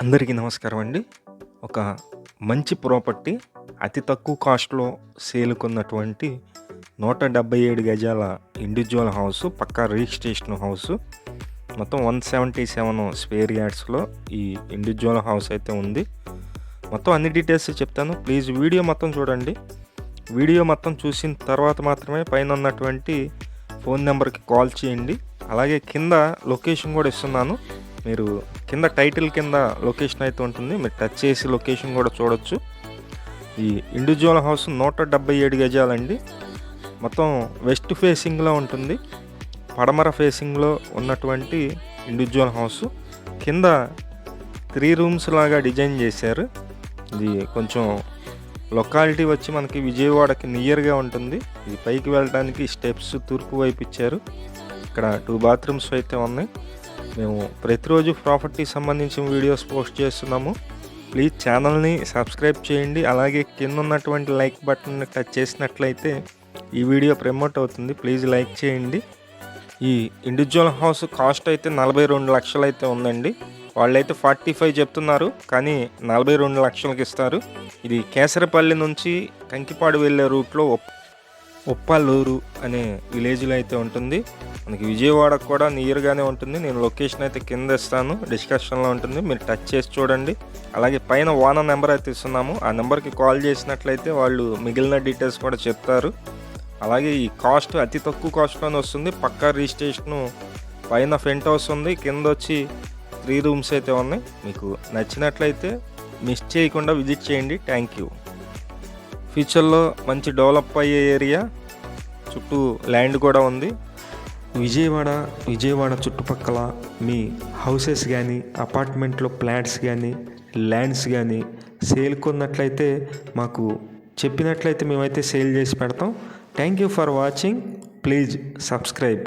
అందరికీ నమస్కారం అండి. ఒక మంచి ప్రాపర్టీ అతి తక్కువ కాస్ట్లో సేలుకున్నటువంటి నూట డెబ్బై ఏడు గజాల ఇండివిజువల్ హౌస్ పక్కా రిజిస్ట్రేషన్ హౌస్. మొత్తం వన్ సెవెంటీ సెవెన్ స్పేర్ యార్డ్స్లో ఈ ఇండివిజువల్ హౌస్ అయితే ఉంది. మొత్తం అన్ని డీటెయిల్స్ చెప్తాను. ప్లీజ్ వీడియో మొత్తం చూడండి. వీడియో మొత్తం చూసిన తర్వాత మాత్రమే పైన ఉన్నటువంటి ఫోన్ నెంబర్కి కాల్ చేయండి. అలాగే కింద లొకేషన్ కూడా ఇస్తున్నాను. మీరు కింద టైటిల్ కింద లొకేషన్ అయితే ఉంటుంది. మీరు టచ్ చేసి లొకేషన్ కూడా చూడొచ్చు. ఈ ఇండివిజువల్ హౌస్ నూట డెబ్బై ఏడు గజాలండి. మొత్తం వెస్ట్ ఫేసింగ్లో ఉంటుంది. పడమర ఫేసింగ్లో ఉన్నటువంటి ఇండివిజువల్ హౌస్. కింద త్రీ రూమ్స్ లాగా డిజైన్ చేశారు. ఇది కొంచెం లొకాలిటీ వచ్చి మనకి విజయవాడకి నియర్గా ఉంటుంది. ఇది పైకి వెళ్ళడానికి స్టెప్స్ తూర్పు వైపు ఇచ్చారు. ఇక్కడ టూ బాత్రూమ్స్ అయితే ఉన్నాయి. మేము ప్రతిరోజు ప్రాపర్టీ సంబంధించిన వీడియోస్ పోస్ట్ చేస్తున్నాము. ప్లీజ్ ఛానల్ని సబ్స్క్రైబ్ చేయండి. అలాగే కింద ఉన్నటువంటి లైక్ బటన్ టచ్ చేసినట్లయితే ఈ వీడియో ప్రమోట్ అవుతుంది. ప్లీజ్ లైక్ చేయండి. ఈ ఇండివిజువల్ హౌస్ కాస్ట్ అయితే నలభై రెండు లక్షలు అయితే ఉందండి. వాళ్ళైతే ఫార్టీ ఫైవ్ చెప్తున్నారు కానీ నలభై రెండు లక్షలకి ఇస్తారు. ఇది కేసరపల్లి నుంచి కంకిపాడు వెళ్ళే రూట్లో ఉప్పల్లూరు అనే విలేజ్లో అయితే ఉంటుంది. మనకి విజయవాడకు కూడా నియర్గానే ఉంటుంది. నేను లొకేషన్ అయితే కింద ఇస్తాను. డిస్కషన్లో ఉంటుంది. మీరు టచ్ చేసి చూడండి. అలాగే పైన ఓనర్ నెంబర్ అయితే ఇస్తున్నాము. ఆ నెంబర్కి కాల్ చేసినట్లయితే వాళ్ళు మిగిలిన డీటెయిల్స్ కూడా చెప్తారు. అలాగే ఈ కాస్ట్ అతి తక్కువ కాస్ట్లోనే వస్తుంది. పక్కా రిజిస్ట్రేషను పైన ఫ్రంట్ హౌస్ ఉంది. కింద వచ్చి త్రీ రూమ్స్ అయితే ఉన్నాయి. మీకు నచ్చినట్లయితే మిస్ చేయకుండా విజిట్ చేయండి. Thank you. ఫ్యూచర్లో మంచి డెవలప్ అయ్యే ఏరియా చుట్టూ ల్యాండ్ కూడా ఉంది. విజయవాడ విజయవాడ చుట్టుపక్కల మీ హౌసెస్ కానీ అపార్ట్మెంట్లో ప్లాట్స్ కానీ ల్యాండ్స్ కానీ సేల్ కొన్నట్లయితే మాకు చెప్పినట్లయితే మేమైతే సేల్ చేసి పెడతాం. Thank you for watching. Please subscribe.